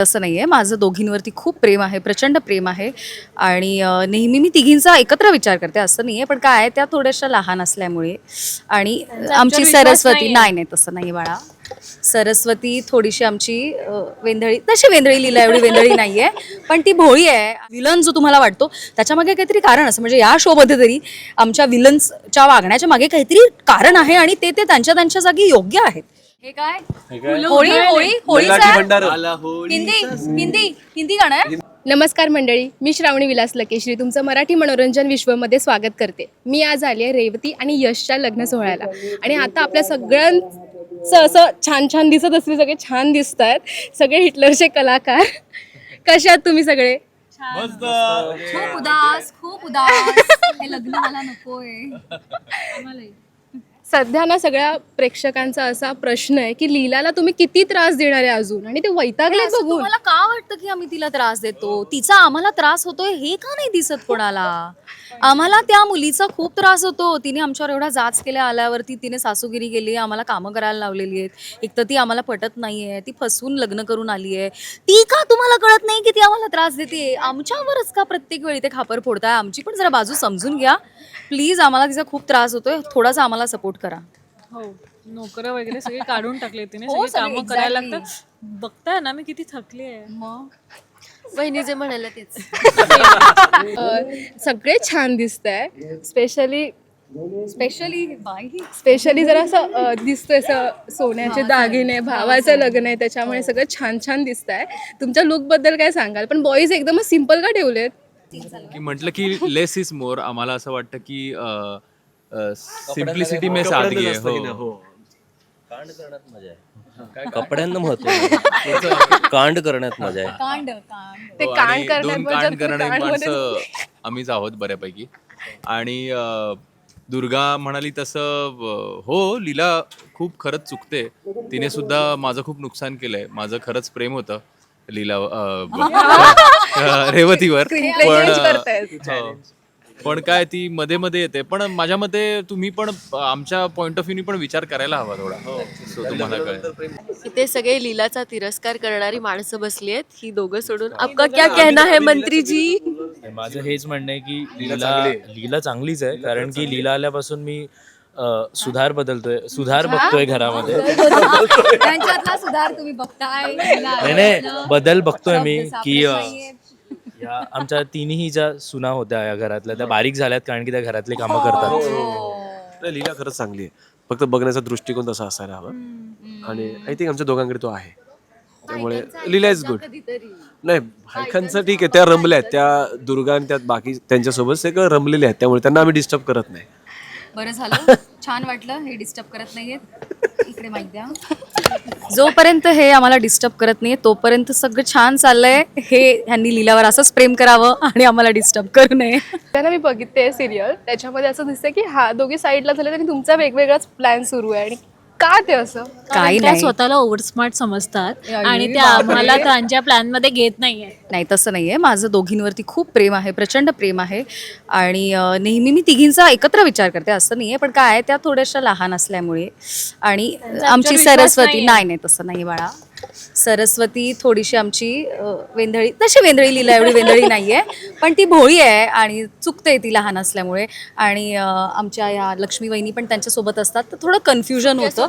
तसं नाही आहे माझं दोघींवरती खूप प्रेम आहे प्रचंड प्रेम आहे. आणि नेहमी मी तिघींचा एकत्र विचार करते असं नाही आहे पण काय आहे त्या थोड्याशा लहान असल्यामुळे. आणि आमची सरस्वती नाही नाही तसं नाही बाळा. सरस्वती थोडीशी आमची वेंधळी तशी वेंधळी लिहिला एवढी वेंधळी नाही आहे पण ती भोळी आहे. विलन जो तुम्हाला वाटतो त्याच्यामागे काहीतरी कारण असं म्हणजे या शोमध्ये तरी आमच्या विलन्सच्या वागण्याच्या मागे काहीतरी कारण आहे आणि ते ते त्यांच्या त्यांच्या जागी योग्य आहेत. हे काय? होळी होळी होळीचं? आहे? हिंदी हिंदी हिंदी गाणं? आहे नमस्कार मंडळी मी श्रावणी विलास लकेश्री. तुमचं मराठी मनोरंजन विश्वमध्ये स्वागत करते. मी आज आली आहे रेवती आणि यशच्या लग्न सोहळ्याला. आणि आता आपल्या सगळ्यांचं असं छान छान दिसत असले सगळे छान दिसत आहेत सगळे हिटलरचे कलाकार. कसे आहात तुम्ही सगळे? खूप उदास खूप उदास. हे लग्न मला नकोय. सध्या ना सगळ्या प्रेक्षकांचा असा प्रश्न आहे की लीलाला तुम्ही किती त्रास देणार आहे अजून? आणि ते वैतागले असं बघून. तुम्हाला का वाटतं की आम्ही तिला त्रास देतो? तिचा आम्हाला त्रास होतोय हे का नाही दिसत कोणाला? आम्हाला त्या मुलीचा खूप त्रास होतो. तिने आमच्यावर एवढा जाच केल्या आल्यावरती तिने सासूगिरी केली आम्हाला कामं करायला लावलेली आहेत. एक तर ती आम्हाला पटत नाहीये ती फसवून लग्न करून आली आहे. ती का तुम्हाला कळत नाही की ती आम्हाला त्रास देते? आमच्यावरच का प्रत्येक वेळी ते खापर फोडताय? आमची पण जरा बाजू समजून घ्या. प्लीज आम्हाला तिचा खूप त्रास होतोय. थोडासा आम्हाला सपोर्ट करा. हो नोकरं वगैरे सगळे काढून टाकले तिने हो, सगळे कामं सगळे करायला exactly. लागतात. बघताय ना मी किती थकली आहे. मग? बहिणी जे म्हणायला तेच. अं, सगळे छान दिसत आहे स्पेशली स्पेशली बाई स्पेशली जरा असं अ, दिसतंय असं सोन्याचे दागिने भावाचं लग्न आहे त्याच्यामुळे सगळं छान छान दिसत आहे तुमच्या लुकबद्दल काय सांगाल? पण बॉईज एकदमच सिंपल का ठेवलेत? की म्हटलं की लेस इज मोर आम्हाला असं वाटतं की सिम्प्लिसिटी में सादगी आहे. हो कपड्यांना महत्त्व आहे. कांड करण्यात मजा आहे. कांड कांड. ते हो, कांड आणि करण्यात दोन मजा, कांड करणारी कांडमध्ये- माणसं आम्हीच आहोत बऱ्यापैकी. आणि अं, दुर्गा म्हणाली तसं अं, हो लीला खूप खरंच चुकते. तिने सुद्धा माझं खूप नुकसान केलंय. माझं खरंच प्रेम होतं लीला अं, अं, रेवतीवर. पण अं. हो. पण काय ती मध्ये मध्ये येते. पण माझ्या मते तुम्ही पण आमच्या पॉइंट ऑफ व्ह्यूनी पण विचार करायला हवा थोडा. So तुम्हाला कळेल इथे सगळे लीलाचा तिरस्कार करणारी माणसं बसली आहेत. ही दोघं सोडून आपका क्या कहना है मंत्री जी माझं हेच म्हणणं आहे की लीला लीला चांगलीच आहे. कारण की लीला आल्यापासून मी अ, सुधार बदलतोय. सुधार बघतोय घरामध्ये. त्यांच्यातला सुधार तुम्ही बघताय. नाही नाही. बदल बघतोय मी की अ, या आमच्या तिन्ही ज्या सुना होत्या या घरातल्या त्या बारीक झाल्यात कारण की त्या घरातली कामं करतात. नाही लीला खरंच चांगली आहे. फक्त बघण्याचा दृष्टिकोन तसा असायला हवा. आणि आय थिंक आमच्या दोघांकडे तो आहे. त्यामुळे लीला इज गुड. नाही बायकांचं ठीक आहे त्या रमल्या आहेत. त्या दुर्गा आणि त्यात बाकी त्यांच्यासोबत सगळं रमलेले आहेत. त्यामुळे त्यांना आम्ही डिस्टर्ब करत नाही. बरं झालं. छान वाटलं. हे डिस्टर्ब करत नाहीयेत इकडे माहिती द्या. जोपर्यंत हे आम्हाला डिस्टर्ब करत नाहीये तोपर्यंत सगळं छान चाललंय. हे ह्यांनी लिलावर असंच प्रेम करावं आणि आम्हाला डिस्टर्ब करू नये. त्यांना मी बघिते सिरियल त्याच्यामध्ये असं दिसतंय की हा दोघे साईडला झाले तरी तुमचा वेगवेगळाच प्लॅन सुरू आहे. आणि का ते असं? काही त्या नाही. स्वतःला ओव्हर स्मार्ट समजतात अरे आणि त्या आम्हाला त्यांच्या प्लॅनमध्ये घेत नाहीये. नाही तसं नाही आहे माझं दोघींवरती खूप प्रेम आहे प्रचंड प्रेम आहे. आणि अ, नेहमी मी तिघींचा एकत्र विचार करते असं नाही आहे पण काय आहे त्या थोड्याशा लहान असल्यामुळे. आणि आमची विश्वास सरस्वती नाहीये. नाही नाही तसं नाही बाळा. सरस्वती थोडीशी आमची वेंधळी तशी वेंधळी लिहिला एवढी वेंधळी नाही आहे पण ती भोळी आहे आणि चुकते ती लहान असल्यामुळे. आणि आमच्या या लक्ष्मी वहिनी पण त्यांच्यासोबत असतात तर थोडं कन्फ्युजन होतं.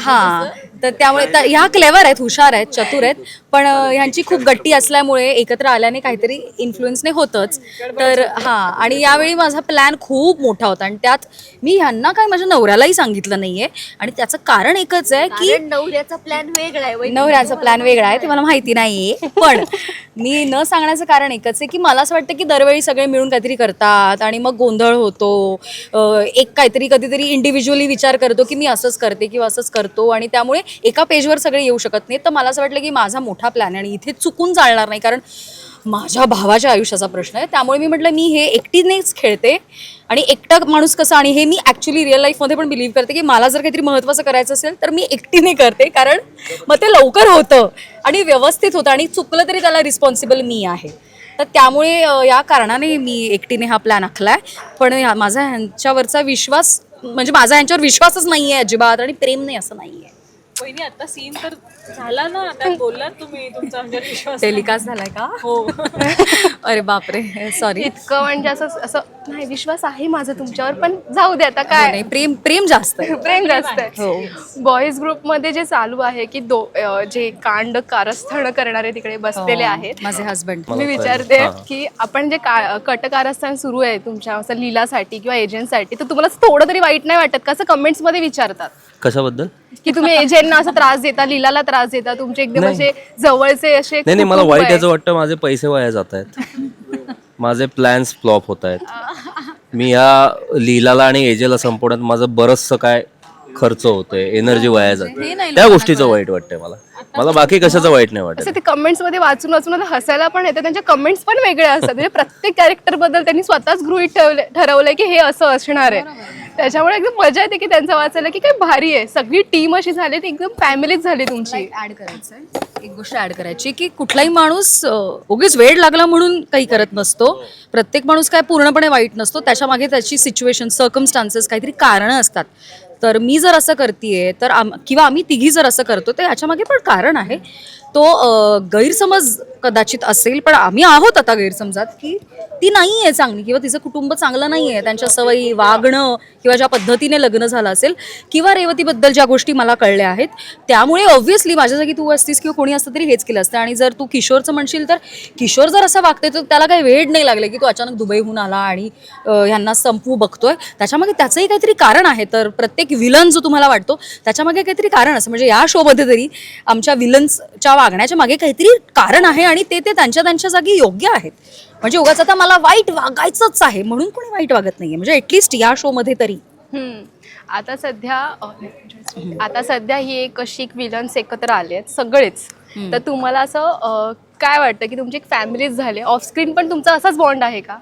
हा तर त्यामुळे ह्या क्लेवर आहेत हुशार आहेत चतुर आहेत पण ह्यांची खूप गट्टी असल्यामुळे एकत्र आल्याने काहीतरी इन्फ्लुएन्सने होतच. तर हा आणि यावेळी माझा प्लॅन खूप मोठा होता आणि त्यात मी ह्यांना काय माझ्या नवऱ्यालाही सांगितलं नाहीये. आणि त्याचं कारण एकच आहे की नवऱ्याचा प्लॅन वेगळा आहे. नवऱ्याचा प्लॅन वेगळा आहे ते मला माहिती नाहीये. पण मी न सांगण्याचं कारण एकच आहे की मला असं वाटतं की दरवेळी सगळे मिळून काहीतरी करतात आणि मग गोंधळ होतो. अं, एक काहीतरी कधीतरी इंडिव्हिज्युअली विचार करतो की मी असंच करते किंवा असंच करतो आणि त्यामुळे एका पेजवर सगळे येऊ शकत नाही तर मला असं वाटलं की माझा मोठा प्लॅन आहे आणि इथे चुकून चालणार नाही. कारण माझ्या भावाच्या आयुष्याचा प्रश्न आहे. त्यामुळे मी म्हटलं मी हे एकटीनेच खेळते आणि एकटा माणूस कसा आणि हे मी ॲक्च्युली रिअल लाईफमध्ये पण बिलीव्ह करते की मला जर काहीतरी महत्त्वाचं करायचं असेल तर मी एकटीने करते. कारण मग ते लवकर होतं आणि व्यवस्थित होतं आणि चुकलं तरी त्याला रिस्पॉन्सिबल मी आहे. तर त्यामुळे या कारणाने मी एकटीने हा प्लॅन आखलाय. पण माझा ह्यांच्यावरचा विश्वास म्हणजे माझा ह्यांच्यावर विश्वासच नाही आहे अजिबात आणि प्रेम नाही असं नाही आहे वहिनी आता सीन तर झाला ना त्यात बोललात तुम्ही तुमचा आमच्यावर विश्वास. टेलिकास्ट झालाय का? हो. अरे बापरे सॉरी इतकं म्हणजे असं असं नाही विश्वास आहे माझा तुमच्यावर पण जाऊ दे आता काय. नाही प्रेम प्रेम जास्त आहे. प्रेम जास्त आहे. बॉईज ग्रुपमध्ये जे चालू आहे की दो अं, जे कांड कारस्थान करणारे तिकडे बसलेले आहेत. माझे हस्बंड मी विचारते की आपण जे का कट कारस्थान सुरू आहे तुमच्या असं लिलासाठी किंवा एजंटसाठी तर तुम्हाला थोडं तरी वाईट नाही वाटत का? असं कमेंट्समध्ये विचारतात. कशाबद्दल? की तुम्ही एजंटना असं त्रास देता लिलाला त्रास देता तुमचे एकदम नाही. असे जवळचे असे नाही नाही मला वाईट आहे. याचं वाटतं माझे पैसे वाया जात आहेत. माझे प्लॅन्स फ्लॉप होत आहेत. मी या लीलाला आणि एजेला संपवण्यात माझं बरंचसं काय खर्च होतोय एनर्जी वाया जाते त्या गोष्टीचं वाईट वाटतंय मला. मला बाकी कशाचं वाईट नाही वाटत. असं ते कमेंट्समध्ये वाचून वाचून आता हसायला पण येतं. त्यांच्या कमेंट्स पण वेगळ्या असतात. म्हणजे प्रत्येक कॅरेक्टरबद्दल त्यांनी स्वतःच गृहित ठेवले ठरवलंय की हे असं असणार आहे. त्याच्यामुळे एकदम मजा येते की त्यांचं वाचायला की काय भारी आहे. सगळी टीम अशी झाली ती एकदम फॅमिलीच झाली तुमची. ऍड करायचं एक गोष्ट ऍड करायची की कुठलाही माणूस उगीच वेळ लागला म्हणून काही करत नसतो. प्रत्येक माणूस काय पूर्णपणे वाईट नसतो. त्याच्यामागे त्याची सिच्युएशन सर्कमस्टान्सेस काहीतरी कारणं असतात. तर मी जर असं करते तर आम किंवा आम्ही तिघी जर असं करतो तर ह्याच्या मागे पण कारण आहे. तो गैरसमज कदाचित असेल पण आम्ही आहोत आता गैरसमजात की ती नाही आहे चांगली किंवा तिचं कुटुंब चांगलं नाही आहे त्यांच्या सवयी वागणं किंवा ज्या पद्धतीने लग्न झालं असेल किंवा रेवतीबद्दल ज्या गोष्टी मला कळल्या आहेत त्यामुळे ऑब्व्हियसली माझ्या जागी तू असतीस किंवा कोणी असतं तरी हेच केलं असतं. आणि जर तू किशोरचं म्हणशील तर किशोर जर असं वागते तर त्याला काही वेळ नाही लागले की तो अचानक दुबईहून आला आणि ह्यांना संपवू बघतोय. त्याच्यामागे त्याचंही काहीतरी कारण आहे. तर प्रत्येक विलन जो तुम्हाला वाटतो त्याच्यामागे काहीतरी कारण असं म्हणजे या शोमध्ये तरी आमच्या विलन्सच्या वागण्याच्या मागे काहीतरी कारण आहे आणि ते ते त्यांच्या त्यांच्या जागी योग्य आहेत. म्हणजे उगाच आता मला वाईट वागायचंच आहे म्हणून कोणी वाईट वागत नाहीये. म्हणजे ऍटलिस्ट या शोमध्ये तरी. आता सध्या आता सध्या ही एक अशी विलन्स एकत्र आले आहेत सगळेच. तर तुम्हाला असं काय वाटतं की तुमची एक फॅमिलीच झाली ऑफस्क्रीन पण तुमचा असाच बॉन्ड आहे का?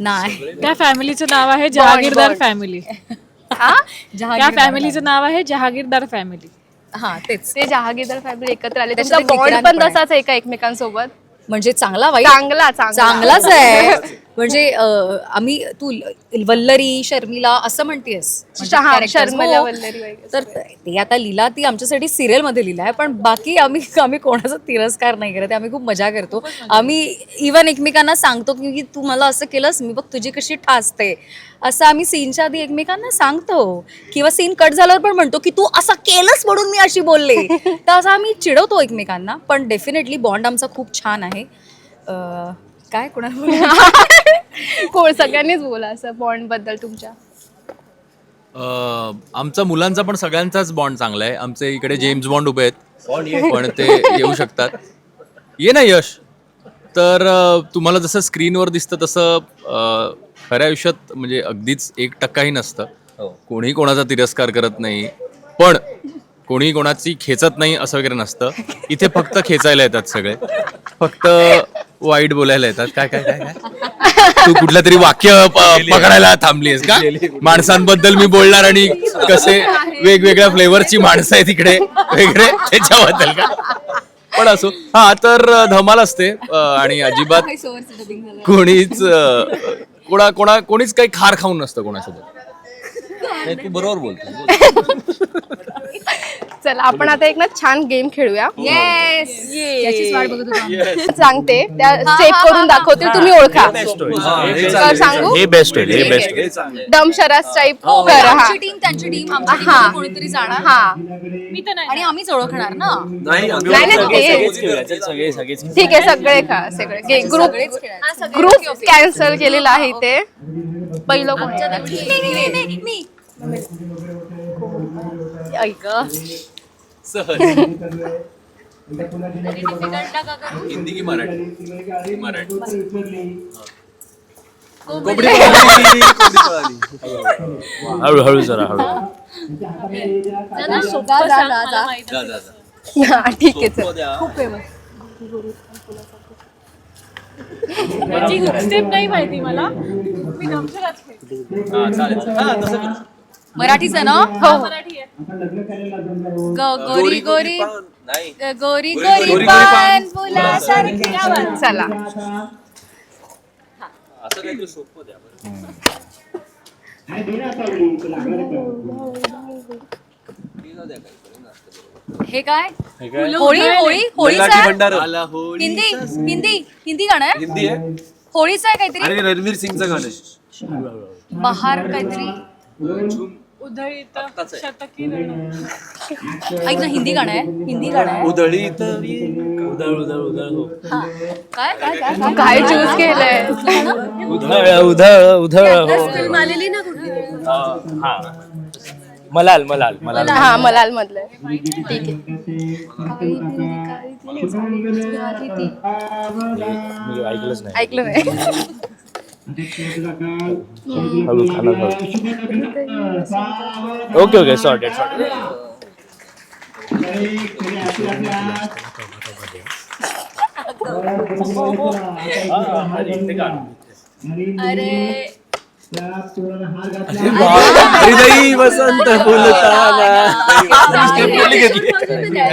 नाही. त्या फॅमिलीचं नाव आहे जहागीरदार. फॅमिली त्या फॅमिलीचं नाव आहे जहागीरदार फॅमिली हा तेच. ते जहागीरदार फॅमिली एकत्र आले एक बॉन्ड पण. तसाच आहे का एकमेकांसोबत. म्हणजे चांगला वाईट? चांगला चांगला. चांगलाच आहे. म्हणजे आम्ही तू वल्लरी शर्मिला असं म्हणतेस म्हणजे. शर्मिला, हो. वल्लरी. तर ते आता लीला ती आमच्यासाठी सिरियलमध्ये लिहिला आहे पण बाकी आम्ही आम्ही कोणाचा तिरस्कार नाही करत. आम्ही खूप मजा करतो. आम्ही इवन एकमेकांना सांगतो की तू मला असं केलंस मी बघ तुझी कशी ठासते. असं आम्ही सीनच्या आधी एकमेकांना सांगतो. किंवा सीन कट झाल्यावर पण म्हणतो की तू असं केलंस म्हणून मी अशी बोलले. तर असं आम्ही चिडवतो एकमेकांना पण डेफिनेटली बॉन्ड आमचा खूप छान आहे. काय कोणाला कोण सगळ्यांनीच बोला असं बॉन्डबद्दल तुमच्या. अं, आमचा मुलांचा पण सगळ्यांचाच बॉन्ड चांगला आहे. आमचे इकडे जेम्स बॉन्ड उभे आहेत. पण ते येऊ शकतात. ये ना यश. तर अं, तुम्हाला जसं स्क्रीनवर दिसतं तसं अं, खऱ्या आयुष्यात म्हणजे अगदीच एक टक्काही नसतं. कोणी कोणाचा तिरस्कार करत नाही. पण कोणी कोणाची खेचत नाही असं वगैरे नसतं. इथे फक्त खेचायला येतात सगळे. फक्त वाईट बोलायला येतात. काय काय काय काय? तू कुठलं तरी वाक्य प- पकडायला थांबलीस का? माणसांबद्दल मी बोलणार आणि कसे वेगवेगळ्या फ्लेवरची माणसं आहेत तिकडे वगैरे त्याच्याबद्दल का? पण असो. हा तर अ, धमाल असते. अ, आणि अजिबात कोणीच अ, कोणा कोणा कोणीच काही खार खाऊन नसतं कोणासोबत. नाही, तू बरोबर बोलतो चला आपण आता एक ना छान गेम खेळूया. वाट बघत होतो सांगते त्या स्टेप करून दाखवतील तुम्ही ओळखा. तर सांगू? हे बेस्ट होईल हे बेस्ट होईल. दम शरास टाईप करा हा. आमची टीम त्यांची टीम आमची team हा. मध्ये कोणीतरी जाणार? हा. मी तर नाही. आणि आम्हीच ओळखणार ना? नाही आम्ही नाही नाही ते सगळेच खेळूया, सगळे सगळेच ठीक आहे सगळे खा सगळे. ग्रुप सगळेच खेळायचं. ग्रुप कॅन्सल केलेला आहे इथे. पहिलं कोण ऐक हिंदी की मराठी. मराठी. हळू हळू जरा हळू. हा ठीक आहे चल. त्याची स्टेप नाही माहिती मला. मी खेळते. मराठीच आहे ना? हो. मराठी आहे. ग- गोरी गोरी नाही. गोरी गोरी पान. फुलासारखी चला. असं काहीतरी सोपं द्या बरं. हे काय? होळी होळी होळीचं आहे? भंडार. हिंदी हिंदी हिंदी गाणं आहे? हिंदी आहे. होळीचं आहे काहीतरी? रणवीर सिंगचं गाणं आहे. बहार काहीतरी. उधळीत शतकी रण ऐक ना हिंदी गाणं आहे हिंदी गाणं आहे. उधळी तरी उदळ उदळ उदळ हो. काय काय काय काय? काय चूज केलंय? उधळ उधळ उधळ हो. फिल्म आलेली ना कुठली? हा मलाल मलाल मलाल. हा मलाल मधलंय ठीक आहे. मी ऐकलंच नाही. ऐकलं नाही. हळू खाना ओके ओके सॉर्टेड सॉर्टेड हृदयी वसंत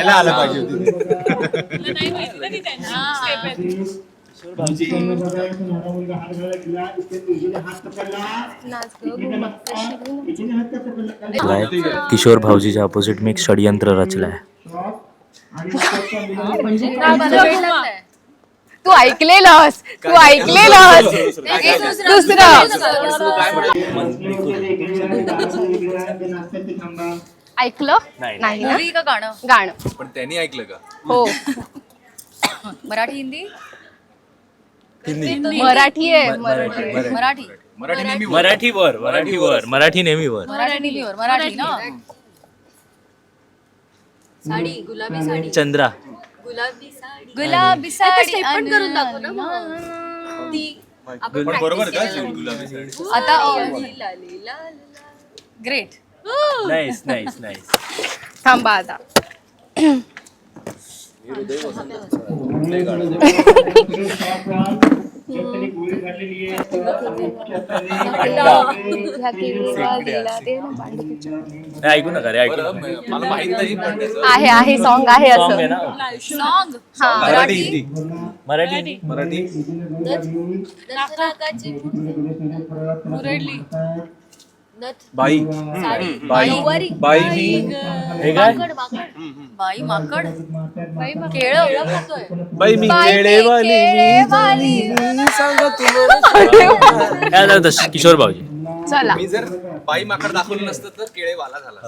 आलं पाहिजे होती आहे ती. किशोर भाऊजीच्या अपोजिट मी एक षडयंत्र रचलंय तू ऐकलेलंस तू ऐकलेलंस दुसरं ऐकलं? नाही. गाणं? गाणं. पण त्यांनी ऐकलं का? हो. मराठी हिंदी? मराठी आहे. मराठी. मराठी. मराठी. नेहमी वर. मराठीवर मराठीवर मराठी नेहमीवर मराठी हिंदीवर मराठी ना? साडी गुलाबी साडी. चंद्रा. गुलाबी साडी. गुलाबी साडी पण करून दाखव ना ती पण बरोबर का? गुलाबी साडी. आता लाली लाली लाल ग्रेट नाईस नाईस नाईस थांबा आता ह्या केळीला दिला ते ना पांडुपुत्र. ऐकू नका रे ऐकू मला माहीत नाही पण त्याचं आहे आहे सॉन्ग आहे Song आहे असं ना? सॉन्ग हा. मराठी. हिंदी मराठी. मराठी. मुरडली नथ बाई. साडी बाई. नऊवारी बाई. हे काय? माकड माकड. बाई माकड. केळ बाई मी बाई मी केळेवाली. केळेवाली. काय झालं तसं? किशोर भाऊजी. चला. मी जर बाई माकड दाखवलं नसतं तर केळे वाला झाला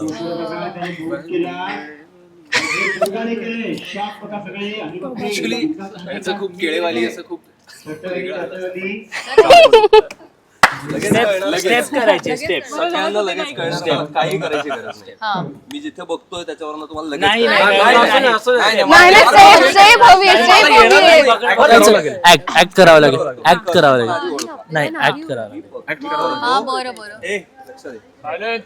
याचं खूप केळेवाली असं खूप वेगळं. आलं. लगेच लगेच. स्टेप करायचे स्टेप सगळ्यांना लगेच कळणार काही करायची गरज नाही हा मी जिथे बघतोय त्याच्यावरून तुम्हाला लगेच नाही, कळणार. नाही, नाही, नाही, नाही, नाही. असं नाही, नाही ना सेफ सेफ हवी आहे सेफ हवी आहे ऍक्ट ऍक्ट करावं लागेल ऍक्ट करावं लागेल नाही ऍक्ट करावं लागेल हा बरं बरं ए, लक्ष दे.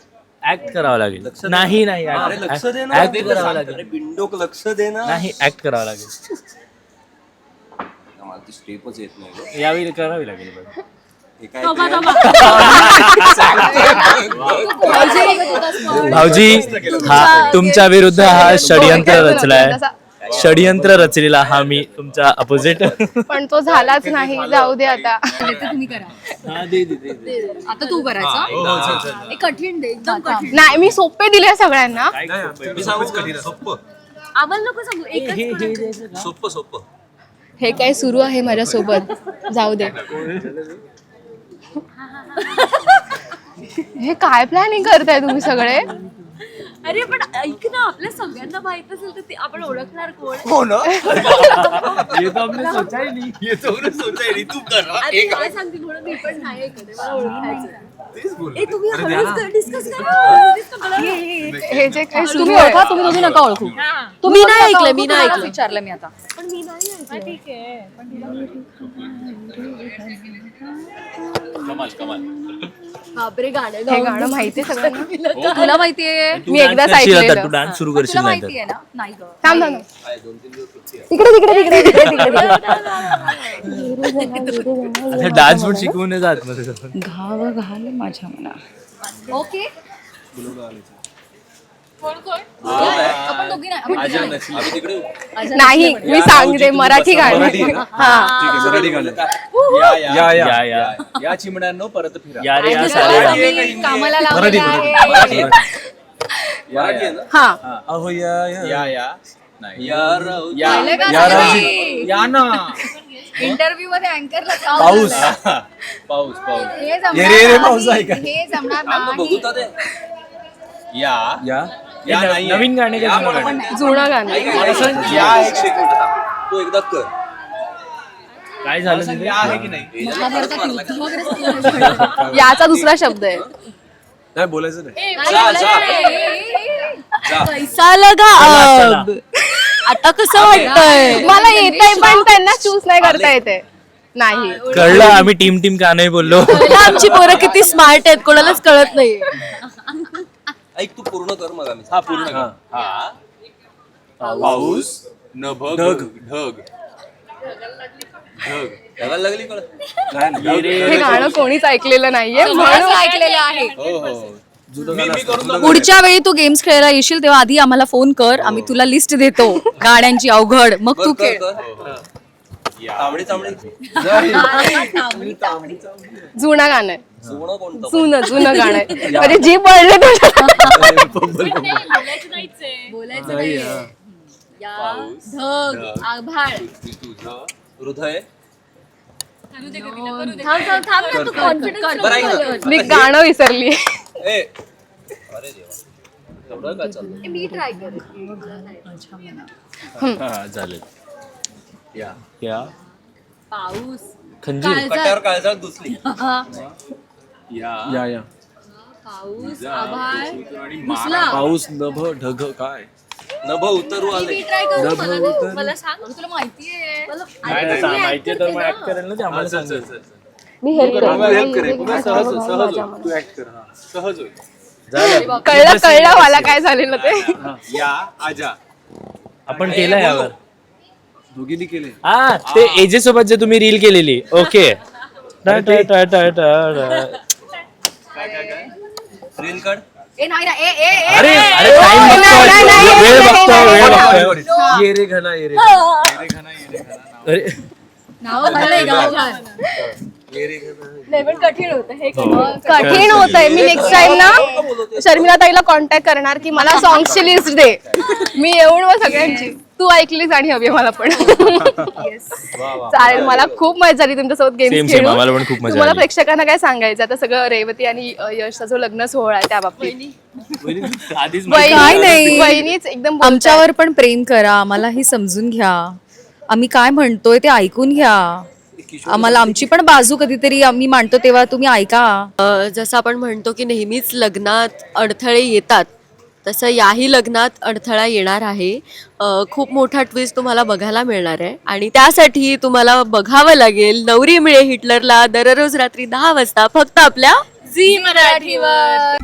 ऍक्ट करावं लागेल नाही नाही अरे लक्ष दे ना ऍक्ट करावं लागेल अरे बिंडोक लक्ष दे ना नाही ऍक्ट करावं लागेल मला ती स्टेपच येत नाही यावेळी करावी लागेल बरं. हे. भाऊजी हा तुमच्या विरुद्ध हा षडयंत्र रचलाय. षडयंत्र रचलेला हा मी तुमच्या अपोजिट पण तो झालाच नाही जाऊ दे आता. तुम्ही करा. आता तू करायचं हे कठीण दे एकदम कठीण. नाही मी सोपे दिले सगळ्यांना. मी सांगूच कठीण आहे. सोप्पं आम्हाला नको सांगू एकच सोप्पं सोप्पं हे काय सुरू आहे माझ्यासोबत? जाऊ दे. हे काय प्लॅनिंग करताय तुम्ही सगळे? अरे पण ऐक ना आपल्या सगळ्यांना माहीत असेल तर ते आपण ओळखणार कोण? हो ना. ये तो उन्हें सोचा ही नहीं, तू कर. हा. आधी मला सांगतील म्हणून मी पण नाही ऐकत आहे, मला ओळखायचं ए तुम्ही हळूच डिस्कस करा. Discuss करा. हे जे काय सुरू तुम्ही ओळखा तुम्ही दोघी नका ओळखू. मी नाही ऐकलं मी नाही ऐकलं. विचारलं मी आता. पण मी नाही ऐकलं. ठीक आहे. कमाल कमाल. बापरे गाणं हे गाऊन गाणं माहितीये सगळ्यांना? तुला माहितीये मी एकदाच तू ऐकलेलं डान्स सुरू तुला करशील नाही तर. माहितीये ना नाही ग. थांब थांब तिकडे तिकडे तिकडे तिकडे डान्स पण शिकवून जात मध्ये. घाव घाल माझ्या मना. ओके. कोण कोण? आपण दोघी नाही आपण तिकडे मी सांगते मराठी गाणं? हा. ठीक आहे मराठी गाणं. या या परत फिरा. या रे या सारे. कामाला मराठी, आहे मराठी. हा. अहो या या. या नाही. या ना. इंटरव्ह्यू मध्ये अँकरला पाऊस. पाऊस पाऊस. हे ये रे रे पाऊस आहे का? हे जमणार नाही. या. या. या हे नाहीये. नवीन गाणे का या जुनं गाणे? जुनं गाणं या एक सेकंड तो एकदा कर. काय झालं तिथे? या आहे की नाही? याचा दुसरा शब्द आहे. नाही बोलायचं नाही. पैसा लगा अब. आता कसं वाटतंय? मला येत आहे पण त्यांना चूज नाही करता येते. नाही. कळलं आम्ही टीम टीम का नाही बोललो? पहिला आमची पोरं किती स्मार्ट आहेत कोणालाच कळत नाही. ऐक तू पूर्ण कर मग आम्ही. हा पूर्ण कर. हा. पाऊस नभ ढग ढग. ढगाला लागली कळत हे गाणं कोणीच ऐकलेलं नाहीये म्हणून ऐकलेलं आहे. हो हो. पुढच्या वेळी तू गेम्स खेळायला येशील तेव्हा आधी आम्हाला फोन कर. आम्ही तुला लिस्ट देतो. गाड्यांची अवघड. मग तू खेळ. जुनं गाणं आहे. जुनं जुनं जुनं गाणं आहे. म्हणजे जी पडले तुला बोलायचं नाही या. ढग. आभाळ. तुझं हृदय. थांब थांब थांब ना तू कॉन्फिडन्स बरं ऐक ना. मी गाणं विसरली ए. अरे देवा. एवढं काय चाललं मी ट्राय कर हा. चालेल या. या. पाऊस. खंजीर. कट्यावर काळजाळ घुसली. या. या या. पाऊस आभाळ. पाऊस नभ ढग काय? नभ उतरू आले. ट्राय करू. मला सांग. तुला माहितीये. माहितीये तर मग ऍक्ट करेल ना ते. आम्हाला चल, मी हेल्प पुन्हा सहज होईल, सहज होईल. तू ऍक्ट कर. हा. सहज होईल. कळलं कळलं मला काय झालेलं ते. या आजा. आपण केलं यावर. दोघींनी केले हा ते एजे सोबत जे तुम्ही रील केलेली. ओके रील काढ. ए नाही ना ए ए ए अरे अरे टाइम बघतो वेळ बघतो वेळ बघतो ये रे घना ये रे अरे. नाव कठीण होत. आहे मी नेक्स्ट टाइम ना शर्मिला ताईला कॉन्टॅक्ट करणार की मला सॉंग्सची लिस्ट दे. मी येऊन मग सगळ्यांची. तू ऐकलीस आणि हवी आहे मला पण. चालेल मला खूप मजा झाली तुमच्यासोबत Same, same. खेळून. आम्हाला पण खूप मजा तुम्हाला आली. प्रेक्षकांना काय सांगायचं? आता सगळं रेवती आणि अ, यशचा जो लग्न सोहळा आहे त्या बाबतीत. आधीच काय नाही. वहिनीच एकदम. आमच्यावर पण प्रेम करा आम्हालाही समजून घ्या. आम्ही काय म्हणतोय ते ऐकून घ्या. आम्हाला आमची पण बाजू कधीतरी आम्ही मांडतो तेव्हा तुम्ही ऐका. अ, जसं आपण म्हणतो की नेहमीच लग्नात अडथळे येतात तसं याही लग्नात अडथळा येणार आहे. अ, खूप मोठा ट्विस्ट तुम्हाला बघायला मिळणार आहे. आणि त्यासाठी तुम्हाला बघावं लागेल नवरी मिळे हिटलरला दररोज रात्री दहा वाजता फक्त आपल्या झी मराठीवर.